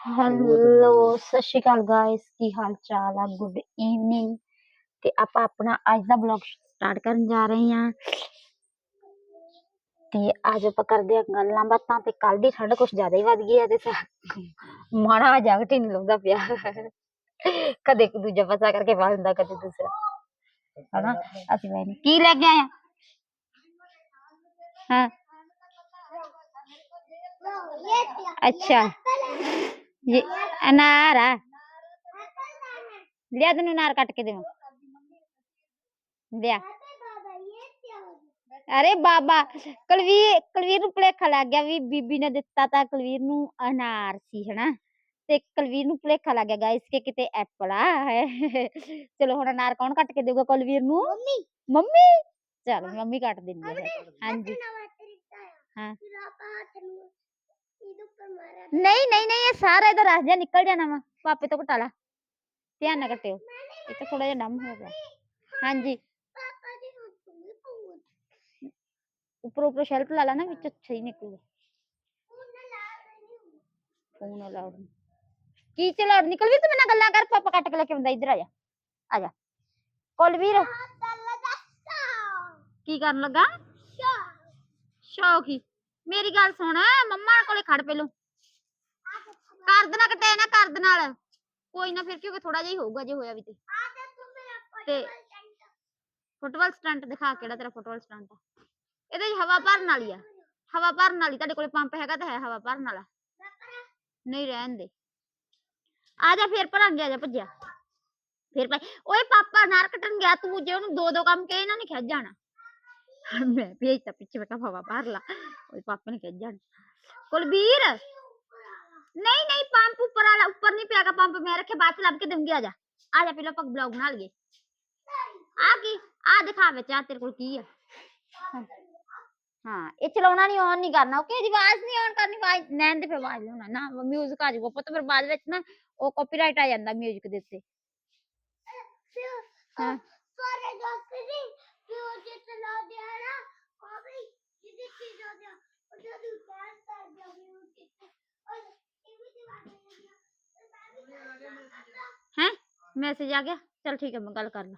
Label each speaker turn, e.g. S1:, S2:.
S1: Hello ਸਤਿ ਸ਼੍ਰੀ ਅਕਾਲ guys ਕੀ ਹਾਲ ਚਾਲ ਆ ਗੁੱਡ ਈਵਨਿੰਗ ਤੇ ਆਪਾਂ ਆਪਣਾ ਅੱਜ ਦਾ ਬਲੌਗ ਸਟਾਰਟ ਕਰਨ ਜਾ ਰਹੇ ਹਾਂ ਤੇ ਅੱਜ ਆਪਾਂ ਕਰਦੇ ਆ ਗੱਲਾਂ ਬਾਤਾਂ ਤੇ ਕੱਲ ਦੀ ਠੰਡ ਕੁਝ ਜ਼ਿਆਦਾ ਹੀ ਵੱਧ ਗਈ ਹੈ ਤੇ ਸਾ- ਮਾੜਾ ਜੈਕਟ ਹੀ ਨਹੀਂ ਲਾਉਂਦਾ ਪਿਆ ਕਦੇ ਇੱਕ ਦੂਜਾ ਪਤਾ ਕਰਕੇ ਪਾ ਦਿੰਦਾ ਕਦੇ ਦੂਸਰਾ ਹਨਾ ਅਸੀਂ ਮੈਂ ਕੀ ਲੈ ਕੇ ਆਇਆ ਹਾਂ अच्छा ये अनार है लिया तेन अनार कट के देव लिया अरे बाबा कुलवीर कुलवीर ਨੂੰ ਭੁਲੇਖਾ ਲੱਗ ਗਿਆ ਵੀ ਬੀਬੀ ਨੇ ਦਿੱਤਾ ਤਾਂ ਕੁਲਵੀਰ ਨੂੰ ਅਨਾਰ ਸੀ ਹਨਾ ਤੇ ਕੁਲਵੀਰ ਨੂੰ ਭੁਲੇਖਾ ਲੱਗ ਗਿਆ ਗਾਇਸ ਕਿ ਕਿਤੇ ਐਪਲ ਆ ਹੈ ਚਲੋ ਹੁਣ ਅਨਾਰ ਕੌਣ ਕੱਟ ਕੇ ਦੇਊਗਾ ਕੁਲਵੀਰ ਨੂੰ ਮੰਮੀ ਮੰਮੀ ਚਲ ਮੰਮੀ ਕੱਟ ਦਿੰਦੀ ਹੈ ਫਿਰ। ਹਾਂਜੀ हाँ नहीं नहीं नहीं ये सारा इधर आ जा निकल जाना वहाँ। पापे तो घटाला ध्यान ना करते हो। ये तो थोड़ा जहा डम हो गया। हाँ जी। ऊपर ऊपर शेल्फ तो ला लेना बिच अच्छा ही निकलेगा फ़ोन लाउड की चला और निकल भी तो तू मेरा गल्ला कर पापा काट के लेके बंदा इधर आ जा। आ जा। कुलवीर की करन लगा? शौक ही। ਮੇਰੀ ਗੱਲ ਸੁਣ, ਮੰਮਾ ਕੋਲੇ ਖੜ ਪਹਿਲੋਂ। ਕਰ ਦੇਣਾ ਕਟੇ ਨਾ ਕਰ ਦੇ ਨਾਲ। ਕੋਈ ਨਾ ਫਿਰ ਕਿਉਂਕਿ ਥੋੜਾ ਜਿਹਾ ਹੀ ਹੋਊਗਾ, ਜੇ ਹੋਇਆ ਵੀ ਤੇ। ਤੇ ਫੁੱਟਬਾਲ ਸਟੰਟ ਦਿਖਾ ਕਿਹੜਾ ਤੇਰਾ ਫੁੱਟਬਾਲ ਸਟੰਟ ਆ। ਇਹਦੇ 'ਚ ਹਵਾ ਭਰਨ ਵਾਲੀ ਆ। ਹਵਾ ਭਰਨ ਵਾਲੀ, ਤੁਹਾਡੇ ਕੋਲੇ ਪੰਪ ਹੈਗਾ ਤਾਂ ਹੈ ਹਵਾ ਭਰਨ ਵਾਲਾ। ਨਹੀਂ ਰਹਿਣ ਦੇ। ਆ ਜਾ ਫਿਰ ਭਰਾਂਗੇ ਆ ਜਾ ਭੱਜਿਆ। ਫਿਰ ਭਾਈ, ਓਏ ਪਾਪਾ ਨਾਰ ਕੱਟਣ ਗਿਆ ਤੂੰ, ਜੇ ਉਹਨੂੰ ਦੋ ਦੋ ਕੰਮ ਕਹੇ, ਇਹਨਾਂ ਨੇ ਖਿੱਚ ਜਾਣਾ। ਮੈਂ ਭੇਜਤਾ ਪਿੱਛੇ, ਮੈਂ ਬੈਠਾ ਹਵਾ ਭਰ ਲਾ। ਓਏ ਪਾਪਾ ਨੇ ਖਿੱਚ ਜਾਣਾ ਕੁਲਬੀਰ ਨਹੀਂ ਨਹੀਂ ਪੰਪ ਉੱਪਰ ਵਾਲਾ ਉੱਪਰ ਨਹੀਂ ਪਿਆਗਾ ਪੰਪ ਮੈਂ ਰੱਖੇ ਬਾਅਦ ਚ ਲੱਭ ਕੇ ਦੂੰਗੀ ਆ ਜਾ ਆ ਜਾ ਪਹਿਲਾਂ ਆਪਾਂ ਬਲੌਗ ਬਣਾ ਲਈਏ ਆ ਕੀ ਆ ਦਿਖਾ ਵਿੱਚ ਆ ਤੇਰੇ ਕੋਲ ਕੀ ਆ ਹਾਂ। ਹਾਂ ਇਹ ਚਲਾਉਣਾ ਨਹੀਂ ਔਨ ਨਹੀਂ ਕਰਨਾ ਓਕੇ ਜੀ ਆਵਾਜ਼ ਨਹੀਂ ਔਨ ਕਰਨੀ ਆਵਾਜ਼ ਨੈਣ ਦੇ ਫਿਰ ਆਵਾਜ਼ ਲਾਉਣਾ ਨਾ ਮਿਊਜ਼ਿਕ ਆ ਜਾਊਗਾ ਪਤਾ ਫਿਰ ਬਾਅਦ ਵਿੱਚ ਨਾ ਉਹ ਕਾਪੀਰਾਈਟ ਆ ਜਾਂਦਾ ਮਿਊਜ਼ਿਕ ਦੇ ਉੱਤੇ ਹਾਂ मैसेज आ गया? चल ठीक है मैं गल कर ला